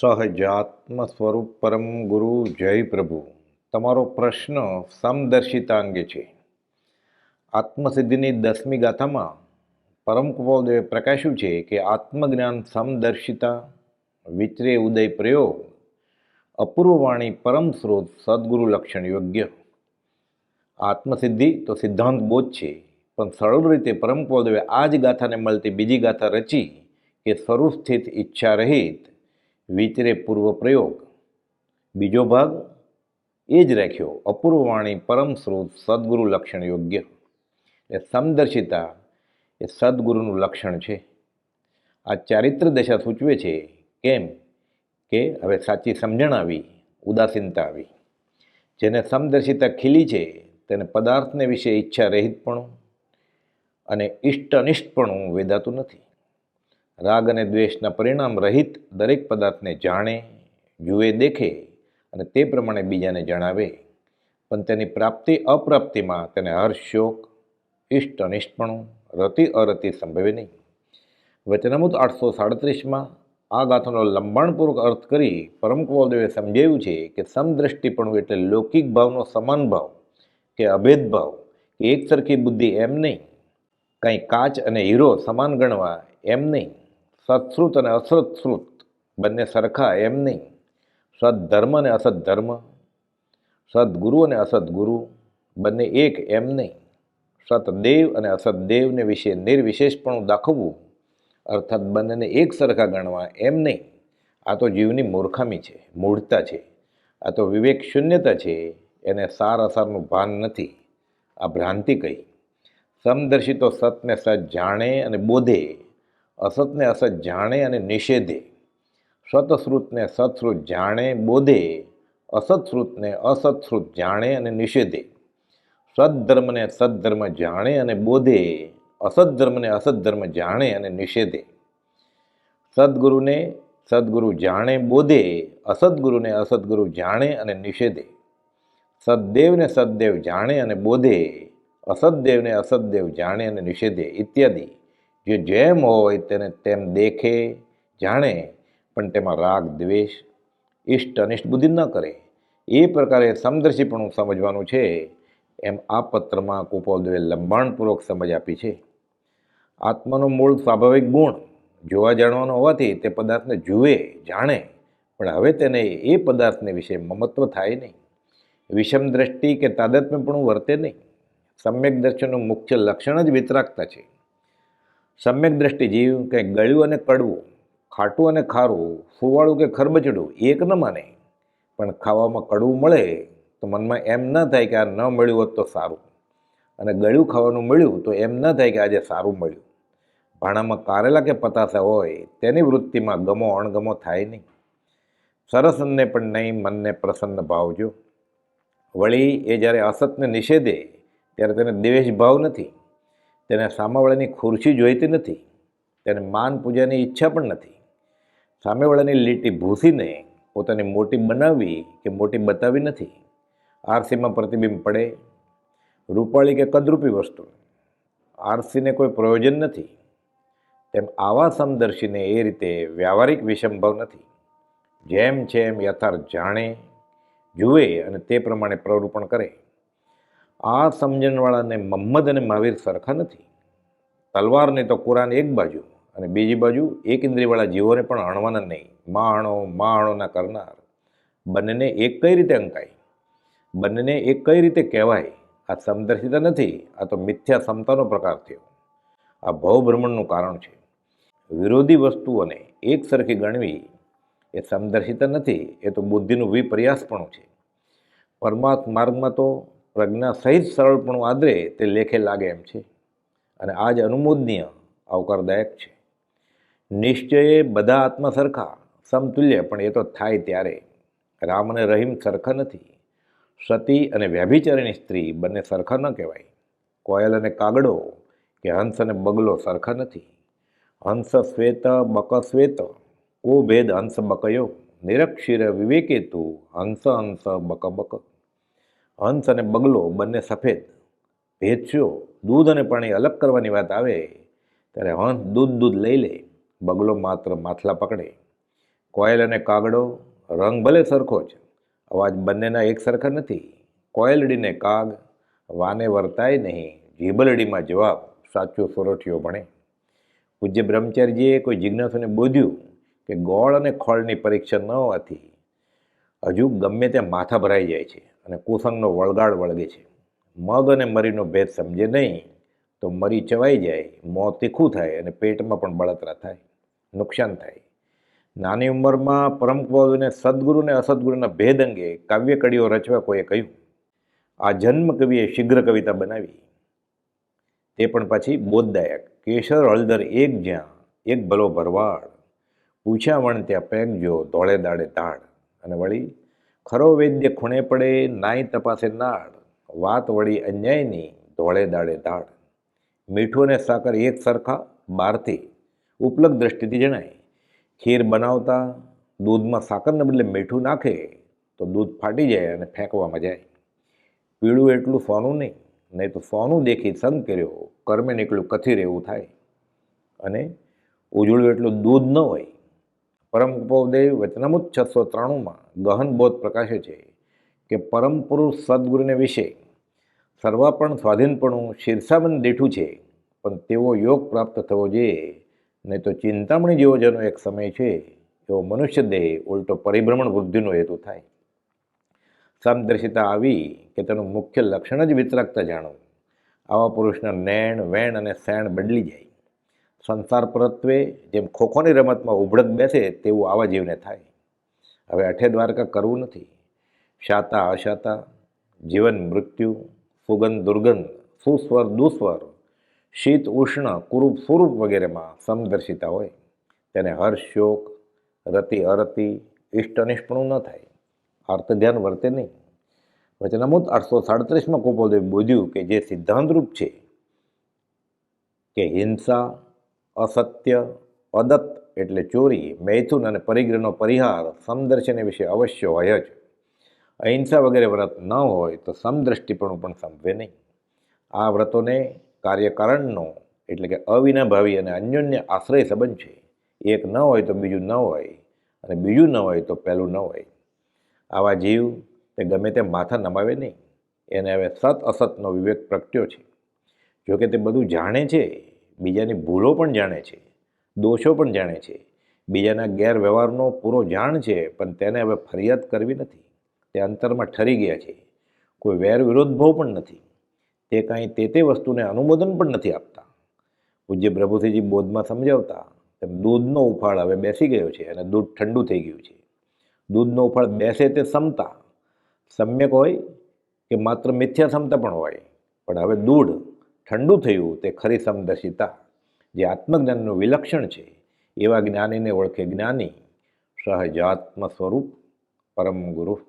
સહજાત્મ સ્વરૂપ પરમ ગુરુ જય પ્રભુ. તમારો પ્રશ્ન સમદર્શિતા અંગે છે. આત્મસિદ્ધિની દસમી ગાથામાં પરમ કૃપાદેવે પ્રકાશ્યું છે કે આત્મજ્ઞાન સમદર્શિતા, વિચરે ઉદય પ્રયોગ, અપૂર્વવાણી પરમ સ્રોત સદગુરુ લક્ષણ યોગ્ય. આત્મસિદ્ધિ તો સિદ્ધાંત બોધ છે, પણ સરળ રીતે પરમ કૃપાદેવે આ જ ગાથાને મળતી બીજી ગાથા રચી કે સ્વરૂપ સ્થિત ઈચ્છા રહિત વિચરે પૂર્વ પ્રયોગ. બીજો ભાગ એ જ રાખ્યો. અપૂર્વ વાણી પરમ સ્રોત સદગુરુ લક્ષણ યોગ્ય. એ સમદર્શિતા એ સદગુરુનું લક્ષણ છે. આ ચારિત્ર દશા સૂચવે છે કેમ કે હવે સાચી સમજણ આવી ઉદાસીનતા આવી. જેને સમદર્શિતા ખીલી છે તેને પદાર્થને વિશે ઈચ્છા રહિતપણું અને ઇષ્ટ અનિષ્ટપણું વેદાતું નથી. રાગ અને દ્વેષના પરિણામ રહિત દરેક પદાર્થને જાણે, જુએ, દેખે અને તે પ્રમાણે બીજાને જણાવે. પણ તેની પ્રાપ્તિ અપ્રાપ્તિમાં તેને હર્ષ શોક ઇષ્ટ અનિષ્ટપણું રતિ અરતિ સંભવે નહીં. વચનામૃત આઠસો સાડત્રીસમાં આ ગાથાનો લંબાણપૂર્વક અર્થ કરી પરમ કુવલદેવે સમજાવ્યું છે કે સમદ્રષ્ટિપણું એટલે લૌકિક ભાવનો સમાન ભાવ કે અભેદ ભાવ કે એકસરખી બુદ્ધિ એમ નહીં. કંઈ કાચ અને હીરો સમાન ગણવા એમ નહીં. સત્શ્રુત અને અસત્શ્રુત બંને સરખા એમ નહીં. સદ્ધર્મ અને અસદ્ધર્મ, સદગુરુ અને અસદગુરુ બંને એક એમ નહીં. સતદેવ અને અસતદેવને વિશે નિર્વિશેષપણું દાખવવું અર્થાત બંનેને એક સરખા ગણવા એમ નહીં. આ તો જીવની મૂર્ખામી છે મૂઢતા છે. આ તો વિવેક શૂન્યતા છે, એને સાર અસારનું ભાન નથી. આ ભ્રાંતિ કહી સમદર્શિતો સતને સત જાણે અને બોધે. અસતને અસત જાણે અને નિષેધે. સતશ્રુતને સત્શ્રુત જાણે, બોધે. અસત્શ્રુતને અસત્શ્રુત જાણે અને નિષેધે. સદ્ધર્મને સદ્ધર્મ જાણે અને બોધે. અસદ્ધર્મને અસદ્ધર્મ જાણે અને નિષેધે. સદ્ગુરુને સદ્ગુરુ જાણે, બોધે. અસદ્ગુરુને અસદ્ગુરુ જાણે અને નિષેધે. સદ્દેવને સદ્દેવ જાણે અને બોધે. અસદ્દેવને અસદ્દેવ જાણે અને નિષેધે, ઇત્યાદિ. જે જેમ હોય તેને તેમ દેખે, જાણે, પણ તેમાં રાગ, દ્વેષ ઇષ્ટ અનિષ્ટ બુદ્ધિ ન કરે. એ પ્રકારે સમદર્શીપણું સમજવાનું છે. એમ આ પત્રમાં કુપોલદેવે લંબાણપૂર્વક સમજ આપી છે. આત્માનો મૂળ સ્વાભાવિક ગુણ જોવા જાણવાનો હોવાથી તે પદાર્થને જુએ, જાણે, પણ હવે તેને એ પદાર્થને વિશે મમત્વ થાય નહીં. વિષમ દ્રષ્ટિ કે તાદત્મ્યપણું વર્તે નહીં. સમ્યક દર્શનનું મુખ્ય લક્ષણ જ વિતરાગતા છે. સમ્યક દ્રષ્ટિ જીવ કંઈ ગળ્યું અને કડવું, ખાટું અને ખારું, ફુવાળું કે ખરબચડું, એક ન માને. પણ ખાવામાં કડવું મળે તો મનમાં એમ ન થાય કે આ ન મળ્યું હોત તો સારું. અને ગળ્યું ખાવાનું મળ્યું તો એમ ન થાય કે આજે સારું મળ્યું. ભાણામાં કારેલા કે પતાસા હોય તેની વૃત્તિમાં ગમો અણગમો થાય નહીં. સરસનને પણ નહીં, મનને પ્રસન્ન ભાવજો. વળી એ જ્યારે અસતને નિષેધે, ત્યારે તેને દ્વેષ ભાવ નથી. તેને સામેવાળાની ખુરશી જોઈતી નથી, તેને માન પૂજાની ઈચ્છા પણ નથી. સામેવાળાની લીટી ભૂસીને પોતાની મોટી બનાવવી કે મોટી બતાવી નથી. આરસીમાં પ્રતિબિંબ પડે, રૂપાળી કે કદરૂપી વસ્તુ. આરસીને કોઈ પ્રયોજન નથી. તેમ આવા સમદર્શીને એ રીતે વ્યવહારિક વિષમભાવ નથી. જેમ છે એમ યથાર્થ જાણે, જુએ અને તે પ્રમાણે પ્રવૃપણ કરે. આ સમજણવાળાને મહમ્મદ અને મહાવીર સરખા નથી. તલવારને તો કુરાન એક બાજુ અને બીજી બાજુ એક ઇન્દ્રિયવાળા જીવોને પણ હણવાના નહીં. માણો, માણોના કરનાર. બંનેને એક કઈ રીતે અંકાય? બંનેને એક કઈ રીતે કહેવાય? આ સમદર્શિતા નથી, આ તો મિથ્યા સમતાનો પ્રકાર થયો. આ ભવભ્રમણનું કારણ છે. વિરોધી વસ્તુઓને એક સરખી ગણવી એ સમદર્શિતા નથી, એ તો બુદ્ધિનું વિપર્યાસપણું છે. પરમાર્થ માર્ગમાં તો પ્રજ્ઞા સહિત સરળપણું આદરે તે લેખે લાગે એમ છે. અને આ જ અનુમોદનીય, આવકારદાયક છે. નિશ્ચયે બધા આત્મા સરખા, સમતુલ્ય, પણ એ તો થાય ત્યારે. રામ અને રહીમ સરખા નથી. સતી અને વ્યભિચારીની સ્ત્રી બંને સરખા ન કહેવાય. કોયલ અને કાગડો, કે હંસ અને બગલો સરખા નથી. હંસ શ્વેત, બક શ્વેત, કો ભેદ હંસ બકયો. નિરક્ષીર વિવેકે તું હંસ હંસ બક બક. હંસ અને બગલો બંને સફેદ. ભેચ્યો દૂધ અને પાણી અલગ કરવાની વાત આવે ત્યારે હંસ દૂધ દૂધ લઈ લે. બગલો માત્ર માથલા પકડે. કોયલ અને કાગડો રંગ ભલે સરખો જ, અવાજ બંનેના એક સરખા નથી. કોયલડીને કાગ, વાને વર્તાય નહીં. જીબલડીમાં જવાબ સાચો સોરઠિયો ભણે. પૂજ્ય બ્રહ્મચારીજીએ કોઈ જિજ્ઞાસુને બોધ્યું કે ગોળ અને ખોળની પરીક્ષા ન હોવાથી હજુ ગમે ત્યાં માથા ભરાઈ જાય છે અને કુસંગનો વળગાડ વળગે છે. મગ અને મરીનો ભેદ સમજે નહીં તો મરી ચવાઈ જાય, મોં તીખું થાય અને પેટમાં પણ બળતરા થાય, નુકસાન થાય. નાની ઉંમરમાં પરમ કવિને સદગુરુ અને અસદગુરુના ભેદ અંગે કાવ્ય કડીઓ રચવા કોઈએ કહ્યું, આ જન્મ કવિએ શીઘ્ર કવિતા બનાવી. તે પણ પાછી બોધદાયક કેસર હળદર એક જ્યાં, એક ભલો ભરવાડ પૂછ્યા વણ ત્યાં પેંગજો ધોળે દાડે તાડ. અને વળી, ખરો વૈદ્ય ખૂણે પડે નાય તપાસે નાળ, વાત વળી અન્યાયની, ધોળે દાડે દાળ. મીઠું અને સાકર એક સરખા બહારથી ઉપલબ્ધ દ્રષ્ટિથી જણાય. ખીર બનાવતા, દૂધમાં સાકરને બદલે મીઠું નાખે, તો દૂધ ફાટી જાય અને ફેંકવામાં જાય. પીળું એટલું સોનું નહીં નહીં તો સોનું દેખી સંગ કર્યો, કર્મે નીકળ્યું કથિર એવું થાય. અને ઉજળું એટલું દૂધ ન હોય પરમ ઉપદેવ વચનામૃત છસો ત્રાણુંમાં ગહન બોધ પ્રકાશે છે કે પરમ પુરુષ સદગુરુને વિશે સર્વાપણ સ્વાધીનપણું શીર્ષાબંધ દેઠું છે, પણ તેવો યોગ પ્રાપ્ત થવો જોઈએ નહીં તો ચિંતામણી જેવો જેનો એક સમય છે, એવો મનુષ્ય દેહ ઉલટો પરિભ્રમણ વૃદ્ધિનો હેતુ થાય. સમદર્શિતા આવી કે તેનું મુખ્ય લક્ષણ જ વિતરાગતા જાણવું. આવા પુરુષના નેણ વેણ અને સેણ બદલી જાય. સંસાર પરત્વે જેમ ખોખોની રમતમાં ઉભડક બેસે તેવું આવા જીવને થાય. હવે અઠે દ્વારકા કરવું નથી. શાતા અશાતા, જીવન મૃત્યુ, સુગંધ દુર્ગંધ, સુસ્વર દુસ્વર, શીત ઉષ્ણ, કુરૂપ સ્વરૂપ વગેરેમાં સમદર્શિતા હોય. તેને હર્ષ, શોક, રતિ, અરતિ ઇષ્ટ અનિષ્પણું ન થાય. અર્થ ધ્યાન વર્તે નહીં. વચનામૂત આઠસો સાડત્રીસમાં કોપોદેવ બોધ્યું કે જે સિદ્ધાંતરૂપ છે કે હિંસા અસત્ય, અદત્ત એટલે ચોરી, મૈથુન અને પરિગ્રહનો પરિહાર સમદર્શને વિશે અવશ્ય હોય જ. અહિંસા વગેરે વ્રત ન હોય તો સમદ્રષ્ટિપણું પણ સંભવે નહીં. આ વ્રતોને કાર્યકારણનો એટલે કે અવિનાભાવી અને અન્યોન્ય આશ્રય સંબંધ છે. એક ન હોય તો બીજું ન હોય અને બીજું ન હોય તો પહેલું ન હોય. આવા જીવ તે ગમે તે માથા નમાવે નહીં. એને હવે સત અસતનો વિવેક પ્રગટ્યો છે. જોકે તે બધું જાણે છે બીજાની ભૂલો પણ જાણે છે, દોષો પણ જાણે છે. બીજાના ગેરવ્યવહારનો પૂરો જાણ છે, પણ તેને હવે ફરિયાદ કરવી નથી. તે અંતરમાં ઠરી ગયા છે. કોઈ વેર વિરોધ ભાવ પણ નથી. તે કાંઈ તે તે વસ્તુને અનુમોદન પણ નથી આપતા. પૂજ્ય પ્રભુસિંહજી બોધમાં સમજાવતા, તેમ દૂધનો ઉફાળ હવે બેસી ગયો છે અને દૂધ ઠંડુ થઈ ગયું છે. દૂધનો ઉફાળ બેસે તે સમતા. સમ્યક હોય કે માત્ર મિથ્યા સમતા પણ હોય, પણ હવે દૂધ ઠંડુ થયું તે ખરી સમદર્શિતા. જે આત્મજ્ઞાનનું વિલક્ષણ છે, એવા જ્ઞાનીને ઓળખે જ્ઞાની સહજાત્મ સ્વરૂપ પરમ ગુરુ